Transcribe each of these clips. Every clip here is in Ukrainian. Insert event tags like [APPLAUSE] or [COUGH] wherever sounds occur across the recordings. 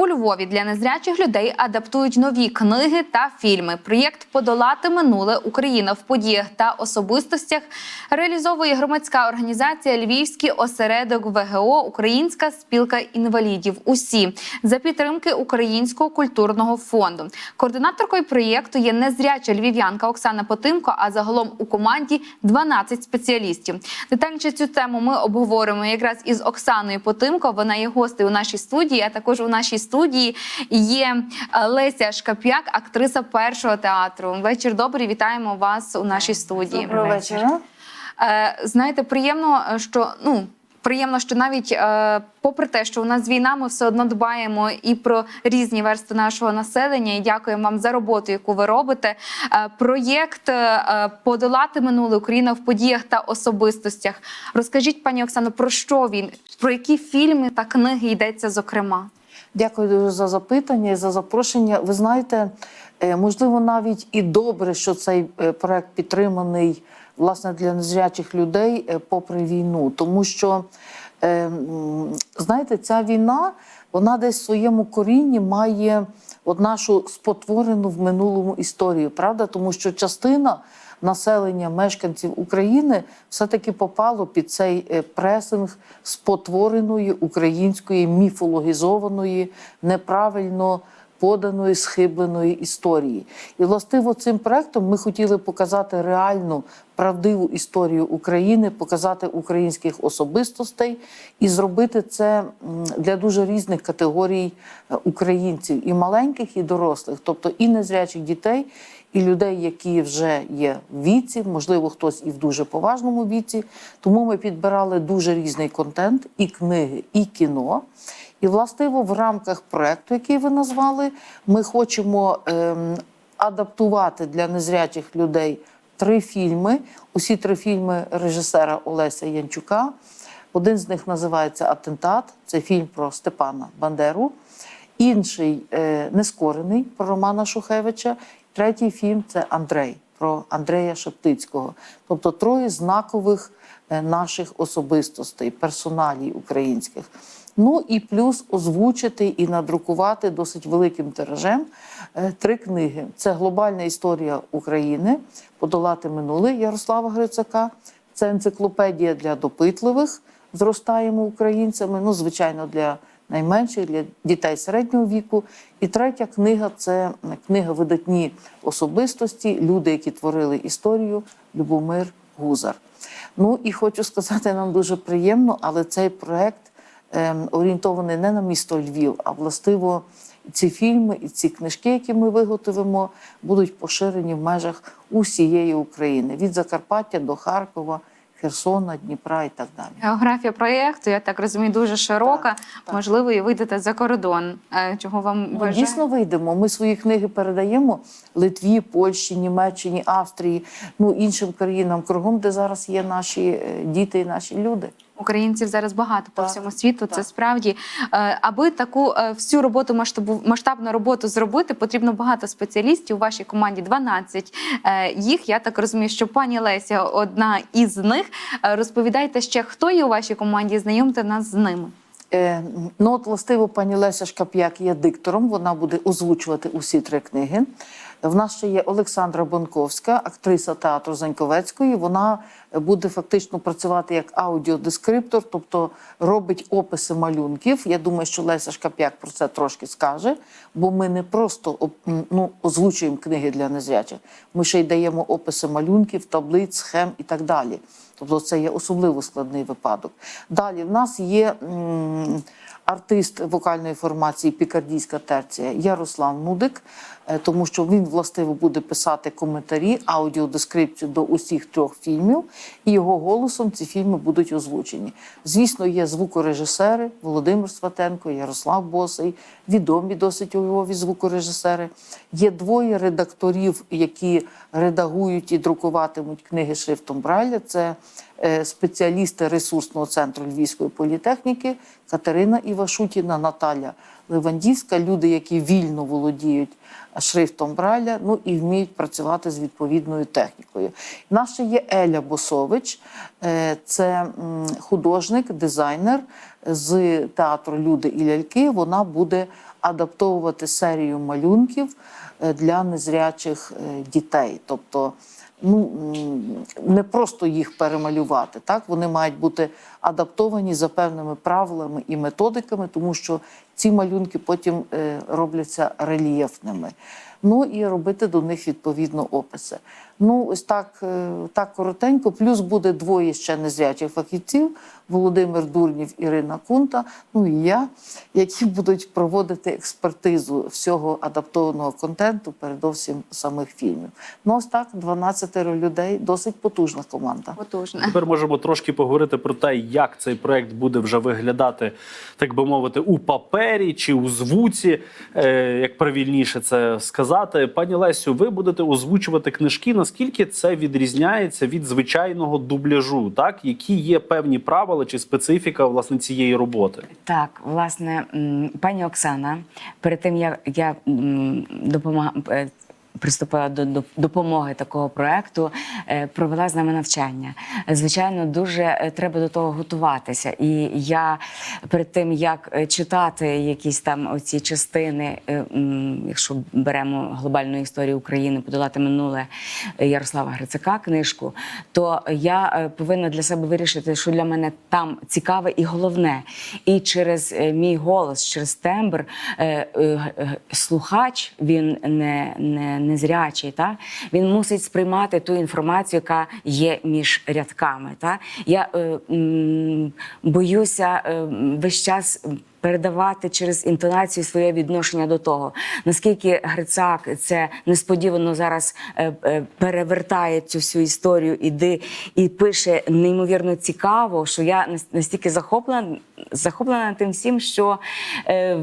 У Львові для незрячих людей адаптують нові книги та фільми. Проєкт Подолати минуле Україна в подіях та особистостях реалізовує громадська організація Львівський осередок ВГО Українська спілка інвалідів. Усі за підтримки Українського культурного фонду. Координаторкою проєкту є незряча львів'янка Оксана Потимко. А загалом у команді 12 спеціалістів. Детальніше цю тему ми обговоримо якраз із Оксаною Потимко. Вона є гостею у нашій студії. А також у нашій студії є е, Леся Шкап'як, актриса першого театру. Вечір добрий. Вітаємо вас у нашій студії. Доброго вечора. Е, Знаєте, приємно, е, що ну. Приємно, що навіть е, попри те, що у нас війна, ми все одно дбаємо і про різні верстви нашого населення. І дякуємо вам за роботу, яку ви робите. Е, проєкт е, подолати минуле Україна в подіях та особистостях. Розкажіть, пані Оксано, про що він, про які фільми та книги йдеться зокрема? Дякую дуже за запитання і за запрошення. Ви знаєте, е, можливо, навіть і добре, що цей е, проект підтриманий власне для незрячих людей е, попри війну, тому що знаєте, ця війна вона десь в своєму корінні має от нашу спотворену в минулому історію, правда? Тому що частина населення мешканців України все-таки попало під цей е, пресинг спотвореної української міфологізованої, неправильно поданої схибленої історії. І властиво цим проектом ми хотіли показати реальну правдиву історію України, показати українських особистостей і зробити це для дуже різних категорій е, українців, і маленьких, і дорослих, тобто і незрячих дітей, і людей, які вже є в віці, можливо, хтось і в дуже поважному віці. Тому ми підбирали дуже різний контент, і книги, і кіно. І властиво в рамках проекту, який ви назвали, ми хочемо ем, адаптувати для незрячих людей три фільми. Усі три фільми режисера Олеся Янчука. Один з них називається Атентат. Це фільм про Степана Бандеру. Інший е, Нескорений про Романа Шухевича. Третій фільм це Андрей про Андрея Шептицького. Тобто троє знакових е, наших особистостей, персоналій українських. Ну і плюс озвучити і надрукувати досить великим тиражем е, три книги: це глобальна історія України, подолати минуле Ярослава Грицака. Це енциклопедія для допитливих. Зростаємо українцями. Ну, звичайно, для найменших, для дітей середнього віку. І третя книга це книга видатні особистості, люди, які творили історію, Любомир Гузар. Ну і хочу сказати, нам дуже приємно, але цей проект ем, орієнтований не на місто Львів, а властиво ці фільми і ці книжки, які ми виготовимо, будуть поширені в межах усієї України від Закарпаття до Харкова, Херсона, Дніпра і так далі. Географія проєкту, я так розумію, дуже широка. Так, так. Можливо, і вийдете за кордон. Е, Чого вам Ну, дійсно вийдемо. Ми свої книги передаємо Литві, Польщі, Німеччині, Австрії, ну іншим країнам кругом, де зараз є наші е, діти і наші люди. Українців зараз багато по Так, всьому світу. Це справді, Е, аби таку е, всю роботу масштабу масштабну роботу зробити, потрібно багато спеціалістів. У вашій команді 12 е, їх. Я так розумію, що пані Леся одна із них. Розповідайте ще, хто є у вашій команді, знайомте нас з ними. Ну, от, властиво, пані Леся Шкап'як є диктором, вона буде озвучувати усі три книги. В нас ще є Олександра Бонковська, актриса театру Заньковецької. Вона буде фактично працювати як аудіодескриптор, тобто робить описи малюнків. Я думаю, що Леся Шкап'як про це трошки скаже, бо ми не просто ну, озвучуємо книги для незрячих, ми ще й даємо описи малюнків, таблиць, схем і так далі. Тобто це є особливо складний випадок. Далі в нас є м, артист вокальної формації Пікардійська терція Ярослав Нудик, е, тому що він властиво буде писати коментарі, аудіодескрипцію до усіх трьох фільмів, і його голосом ці фільми будуть озвучені. Звісно, є звукорежисери Володимир Сватенко, Ярослав Босий, відомі досить у Львові звукорежисери. Є двоє редакторів, які редагують і друкуватимуть книги шрифтом Брайля. Це спеціалісти ресурсного центру Львівської політехніки Катерина Івашутіна, Наталя Левандівська, люди, які вільно володіють шрифтом Браля, ну і вміють працювати з відповідною технікою. Наша є Еля Босович, е, це художник, дизайнер з театру Люди і ляльки. Вона буде адаптовувати серію малюнків е, для незрячих е, дітей. Тобто ну, не просто їх перемалювати, так? вони мають бути адаптовані за певними правилами і методиками, тому що ці малюнки потім е, робляться рельєфними. Ну і робити до них відповідно описи. Ну, ось так, е, так коротенько. Плюс буде двоє ще незрячих фахівців: Володимир Дурнів, Ірина Кунта, ну і я, які будуть проводити експертизу всього адаптованого контенту, передовсім самих фільмів. Ну, ось так, 12 людей, досить потужна команда. Потужно. Тепер можемо трошки поговорити про те, як цей проект буде вже виглядати, так би мовити, у папері чи у звуці, е, як правильніше це сказати. Пані Лесю, ви будете озвучувати книжки. Наскільки це відрізняється від звичайного дубляжу? Так, які є певні правила чи специфіка власне цієї роботи? Так, власне, пані Оксана, перед тим як я м, допомагала. Приступила до, до допомоги такого проекту, е, провела з нами навчання. Звичайно, дуже е, треба до того готуватися. І я перед тим як е, читати якісь там оці частини, якщо беремо глобальну історію України, подолати минуле Ярослава Грицака книжку, то я повинна для себе вирішити, що для мене там цікаве і головне. І через мій голос, через тембр, слухач він не, не, незрячий, та? він мусить сприймати ту інформацію, яка є між рядками. Та? Я е, м, боюся е, весь час. Передавати через інтонацію своє відношення до того, наскільки Грицак це несподівано зараз е, е, перевертає цю всю історію і, ди, і пише неймовірно цікаво, що я настільки захоплена, захоплена тим всім, що е,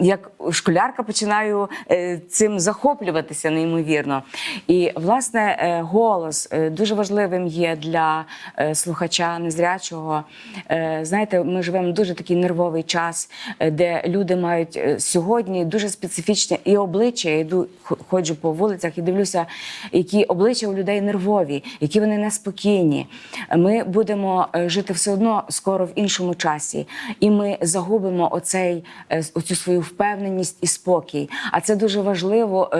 як школярка починаю е, цим захоплюватися неймовірно. І власне е, голос е, дуже важливим є для е, слухача незрячого. Е, Знаєте, ми живемо дуже такий нервовий час, е, де люди мають е, сьогодні дуже специфічне і обличчя. Я йду, ходжу по вулицях і дивлюся, які обличчя у людей нервові, які вони неспокійні. Ми будемо е, жити все одно скоро в іншому часі, і ми загубимо оцей оцю свою впевненість і спокій. А це дуже важливо.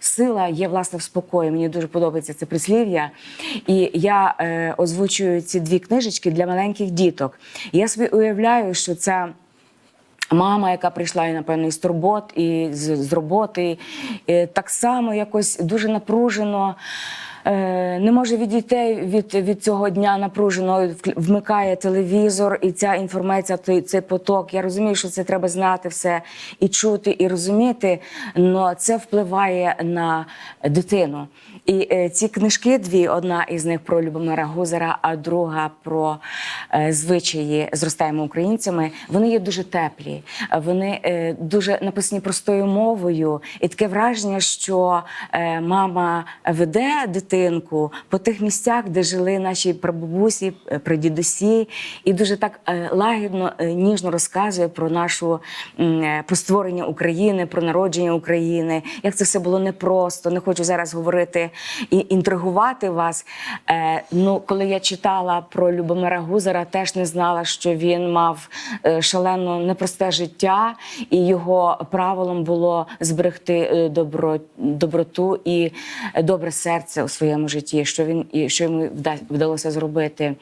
Сила є власне в спокої. Мені дуже подобається це прислів'я. І я озвучую ці дві книжечки для маленьких діток. Я собі уявляю, що це. Мама, яка прийшла і напевно із турбот, і з, з роботи, і так само якось дуже напружено. Е, не може відійти від, від цього дня напружено, вмикає телевізор, і ця інформація, цей поток. Я розумію, що це треба знати все і чути, і розуміти, але це впливає на дитину. І е, ці книжки дві: одна із них про Любомира Гузера, а друга про е, звичаї зростаємо українцями. Вони є дуже теплі, вони е, дуже написані простою мовою, і таке враження, що е, мама веде дитинку по тих місцях, де жили наші прабабусі, е, прадідусі, і дуже так е, лагідно, е, ніжно розказує про нашу е, про створення України, про народження України. Як це все було непросто. Не хочу зараз говорити інтригувати вас. Е, ну, коли я читала про Любомира Гузера, теж не знала, що він мав е, шалено непросте життя, і його правилом було зберегти е, добро, доброту і е, добре серце у своєму житті. Що він і що йому вдалося зробити.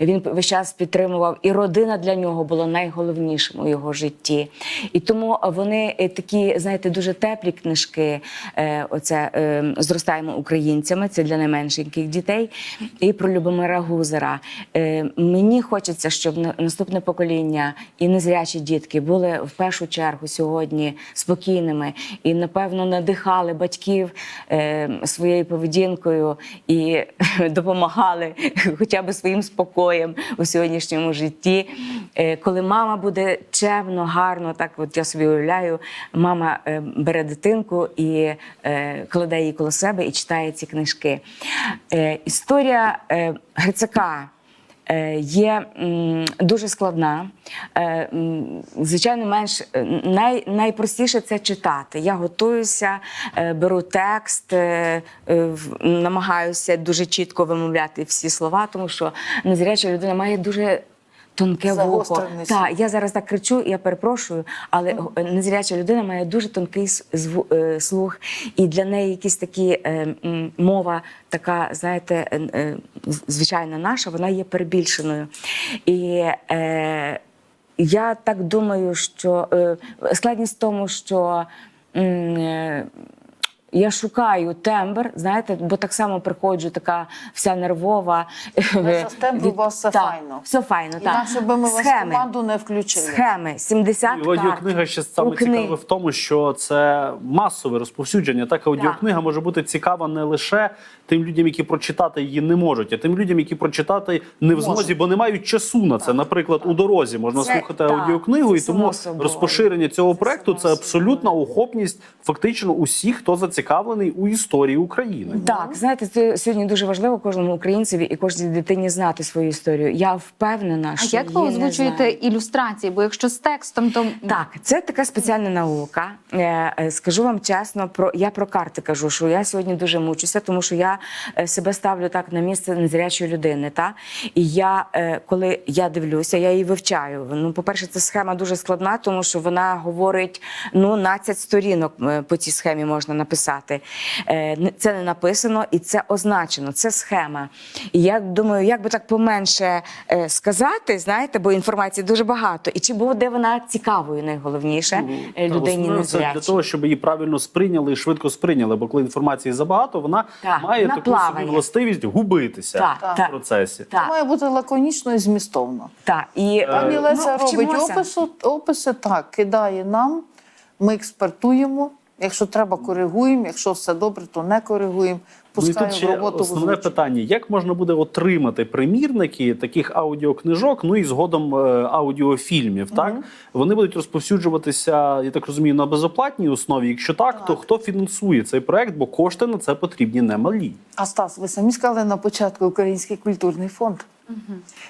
Він весь час підтримував, і родина для нього була найголовнішим у його житті. І тому вони такі, знаєте, дуже теплі книжки. Оце е, зростаємо українцями. Це для найменшеньких дітей. І про Любомира Гузера. Е, Мені хочеться, щоб наступне покоління і незрячі дітки були в першу чергу сьогодні спокійними і, напевно, надихали батьків е, своєю поведінкою і [LAUGHS] допомагали хоча б своїм спокоєм у сьогоднішньому житті. Е, Коли мама буде чемно, гарно, так от я собі уявляю, мама бере дитинку і кладе її коло себе і читає ці книжки. Е, Історія е, Грицака. е, є дуже складна. Звичайно, менш най, найпростіше це читати. Я готуюся, беру текст, намагаюся дуже чітко вимовляти всі слова, тому що незряча людина має дуже. Тонке вухо. Так, я зараз так кричу, я перепрошую, але е, незряча людина має дуже тонкий е, слух, і для неї якісь такі е, мова, така, знаєте, звичайна наша, вона є перебільшеною. І е, я так думаю, що е, складність в тому, що. е, я шукаю тембр, знаєте, бо так само приходжу, така вся нервова. Але з тембру у вас все Так, файно. Все файно, так. Інакше би ми вас в команду не включили. Схеми, 70 І карт. аудіокнига ще саме У книг. цікаве в тому, що це масове розповсюдження. Так, аудіокнига може бути цікава не лише тим людям, які прочитати її не можуть, а тим людям, які прочитати не в змозі, бо не мають часу на це. Наприклад, у дорозі можна Це- слухати так, аудіокнигу, і тому розпоширення цього Це проекту це абсолютна охопність фактично усіх, хто зацікавлений у історії України. Так, знаєте, це сьогодні дуже важливо кожному українцеві і кожній дитині знати свою історію. Я впевнена, А що як ви озвучуєте ілюстрації? Бо якщо з текстом, то Так, це така спеціальна наука. Е, е, Скажу вам чесно, про я про карти кажу, що я сьогодні дуже мучуся, тому що я е, себе ставлю так на місце незрячої людини. Та і я, коли я дивлюся, я її вивчаю. Ну, по-перше, ця схема дуже складна, тому що вона говорить ну 12 сторінок по цій схемі можна написати. Е, не- Це не написано і це означено. Це схема. І я думаю, як би так поменше е, сказати, знаєте, бо інформації дуже багато. І чи буде вона цікавою, найголовніше е, людині основне це для того, щоб її правильно сприйняли і швидко сприйняли. Бо коли інформації забагато, вона Так, має вона таку собі властивість губитися Так, в так. процесі. Це має бути лаконічно і змістовно. Так, і Пані е, Леся ну, робить вчимося. опису, описи, так, кидає нам, ми експертуємо. Якщо треба, коригуємо. Якщо все добре, то не коригуємо. Ну Пускаємо в роботу основне озвучку. питання: як можна буде отримати примірники таких аудіокнижок, ну і згодом е, аудіофільмів? Так вони будуть розповсюджуватися, я так розумію, на безоплатній основі. Якщо так, то хто фінансує цей проект? Бо кошти на це потрібні немалі. А Стас, ви самі сказали на початку Український культурний фонд.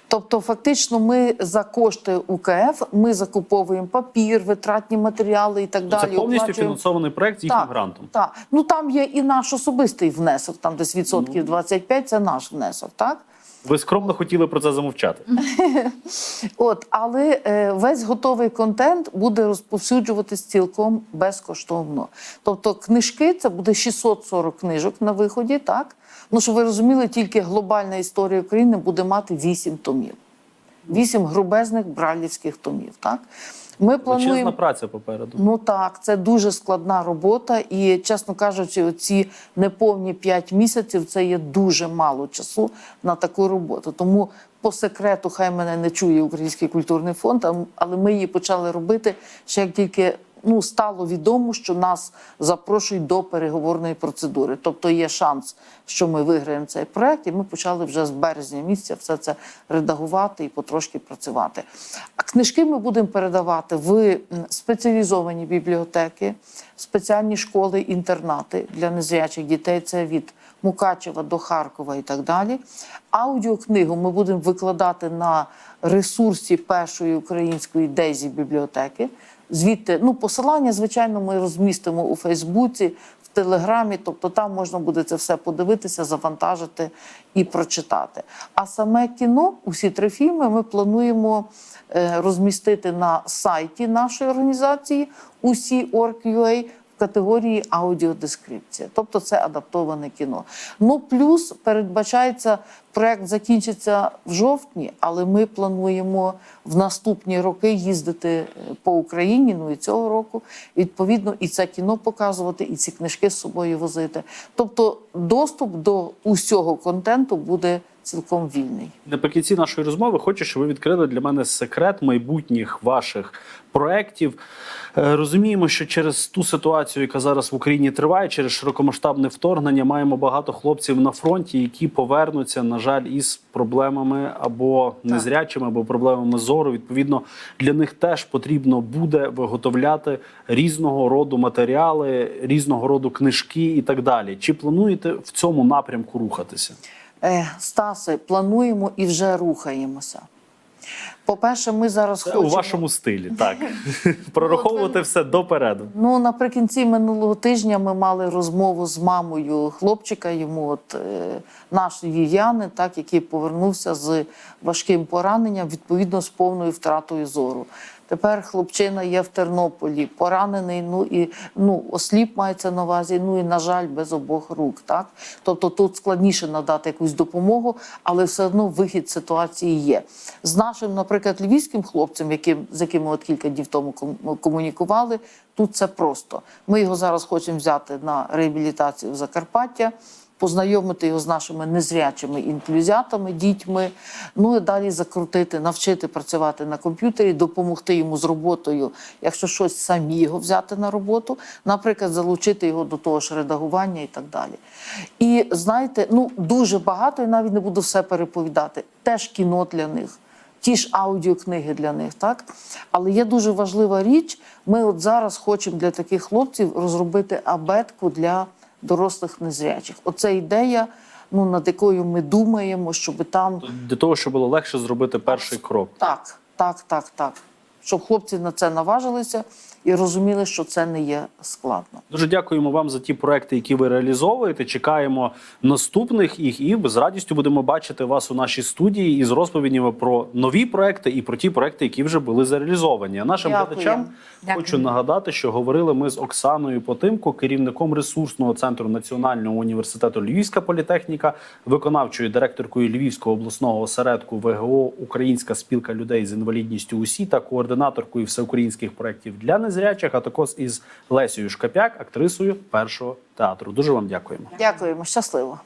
Тобто, фактично, ми за кошти УКФ ми закуповуємо папір, витратні матеріали і так Це далі. повністю оплачуємо. фінансований проект з їхнім грантом. Так, ну там є і наш особистий внесок, там десь відсотків 25 – це наш внесок, так? Ви скромно хотіли про це замовчати. [LAUGHS] От, але е, весь готовий контент буде розповсюджуватись цілком безкоштовно. Тобто, книжки це буде 640 книжок на виході, так? Ну, щоб ви розуміли, тільки глобальна історія України буде мати 8 томів. 8 грубезних бралівських томів, так? Ми плануємо. праця попереду. Ну так, це дуже складна робота, і чесно кажучи, оці неповні 5 місяців це є дуже мало часу на таку роботу. Тому по секрету, хай мене не чує Український культурний фонд, а- але ми її почали робити ще як тільки. Ну, стало відомо, що нас запрошують до переговорної процедури. Тобто є шанс, що ми виграємо цей проект, і ми почали вже з березня місяця все це редагувати і потрошки працювати. А книжки ми будемо передавати в спеціалізовані бібліотеки, спеціальні школи, інтернати для незрячих дітей. Це від Мукачева до Харкова і так далі. Аудіокнигу ми будемо викладати на ресурсі першої української Дейзі бібліотеки. Звідти ну посилання, звичайно, ми розмістимо у Фейсбуці, в Телеграмі, тобто там можна буде це все подивитися, завантажити і прочитати. А саме кіно, усі три фільми, ми плануємо е, розмістити на сайті нашої організації усі в категорії аудіодескрипція, тобто це адаптоване кіно. Ну плюс передбачається, проект закінчиться в жовтні, але ми плануємо в наступні роки їздити е, по Україні. Ну і цього року відповідно і це кіно показувати, і ці книжки з собою возити. Тобто, доступ до усього контенту буде цілком вільний. Наприкінці нашої розмови хочу, щоб ви відкрили для мене секрет майбутніх ваших проєктів. Е, Розуміємо, що через ту ситуацію, яка зараз в Україні триває, через широкомасштабне вторгнення, маємо багато хлопців на фронті, які повернуться, на жаль, із проблемами або незрячими, або проблемами зору. Відповідно, для них теж потрібно буде виготовляти різного роду матеріали, різного роду книжки і так далі. Чи плануєте в цьому напрямку рухатися? Е, Стасе, плануємо і вже рухаємося. По-перше, ми зараз Це хочемо... у вашому стилі, так. [LAUGHS] [LAUGHS] Прораховувати все допереду. Ну, наприкінці минулого тижня ми мали розмову з мамою хлопчика, йому от е, нашої Яни, так, який повернувся з важким пораненням, відповідно з повною втратою зору. Тепер хлопчина є в Тернополі, поранений, ну і ну, осліп мається на увазі, ну і, на жаль, без обох рук. Так? Тобто тут складніше надати якусь допомогу, але все одно вихід ситуації є. З нашим, наприклад, львівським хлопцем, яким, з яким ми от кілька днів тому ком- комунікували, тут це просто. Ми його зараз хочемо взяти на реабілітацію в Закарпаття познайомити його з нашими незрячими інклюзіатами, дітьми, ну і далі закрутити, навчити працювати на комп'ютері, допомогти йому з роботою, якщо щось самі його взяти на роботу, наприклад, залучити його до того ж редагування і так далі. І знаєте, ну дуже багато, і навіть не буду все переповідати. Теж кіно для них. Ті ж аудіокниги для них, так? Але є дуже важлива річ. Ми от зараз хочемо для таких хлопців розробити абетку для дорослих незрячих. Оце ідея, ну, над якою ми думаємо, щоб там Для того, щоб було легше зробити перший крок. так, так, так, так. Щоб хлопці на це наважилися і розуміли, що це не є складно. Дуже дякуємо вам за ті проекти, які ви реалізовуєте. Чекаємо наступних їх, і з радістю будемо бачити вас у нашій студії із розповідями про нові проекти і про ті проекти, які вже були зареалізовані. А нашим Дякую. глядачам Дякую. хочу нагадати, що говорили ми з Оксаною Потимко, керівником ресурсного центру Національного університету Львівська політехніка, виконавчою директоркою Львівського обласного осередку ВГО Українська спілка людей з інвалідністю УСІ та координаторкою всеукраїнських проєктів для незрячих, а також із Лесією Шкапяк, актрисою першого театру. Дуже вам дякуємо. Дякуємо, щасливо.